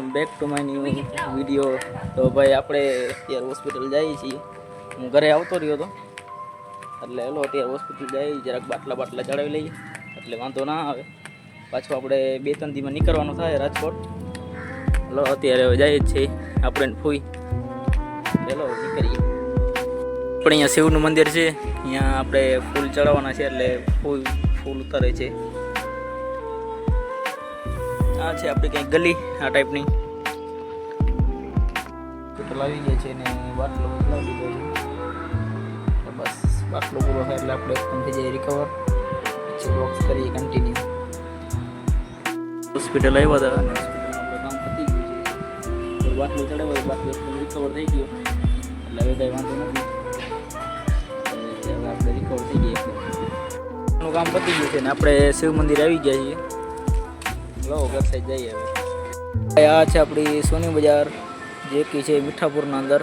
Back to my new video. તો ભાઈ, આપણે અત્યારે હોસ્પિટલ જઈએ છીએ. હું ઘરે આવતો રહ્યો હતો એટલે હેલો, અત્યારે હોસ્પિટલ જઈએ જરાક બાટલા બાટલા ચડાવી લઈએ. એટલે વાંધો ના આવે. પાછું આપણે બે ત્રણ દીમાં નીકળવાનું થાય રાજકોટ. લો અત્યારે હવે જઈએ છીએ. આપણે ફૂઈ. ચલો નીકળીએ. આપણે અહીંયા શિવનું મંદિર છે. અહીંયા આપણે ફૂલ ચડાવવાના છે. એટલે ફૂલ ફૂલ ઉતારે છે. આ છે આપણી કંઈક ગલી આ ટાઈપની હોસ્પિટલ આવી ગયા છે ને બાટલો મોકલાવી દીધો છે. બસ બાટલો પૂરો થાય એટલે આપણે એકદમ થઈ જાય રિકવર પછી બોક્સ કરીએ કન્ટિન્યુ હોસ્પિટલ આવ્યા હતા. અને હોસ્પિટલમાં કામ પતી ગયું છે. બાટલો ચડાવ્યો બાટલો એકદમ રિકવર થઈ ગયો. એટલે હવે કંઈ વાંધો નથી. આપણે રિકવર થઈ ગઈ એકદમનું કામ પતી ગયું છે ને આપણે શિવ મંદિર આવી ગયા છીએ. લો ઘર જઈએ હવે. આ છે આપણી સોની બજાર, જે કી છે મીઠાપુરના અંદર.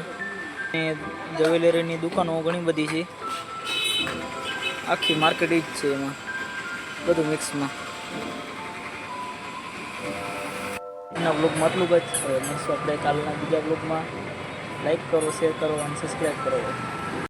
જ્વેલરીની દુકાનો ઘણી બધી છે. આખી માર્કેટ જ છે એમાં, બધું મિક્સમાં એના બ્લોગમાં આટલું જ. હવે મળશું આપણે કાલના બીજા બ્લોગમાં લાઈક કરો શેર કરો, અને સબસ્ક્રાઈબ કરો.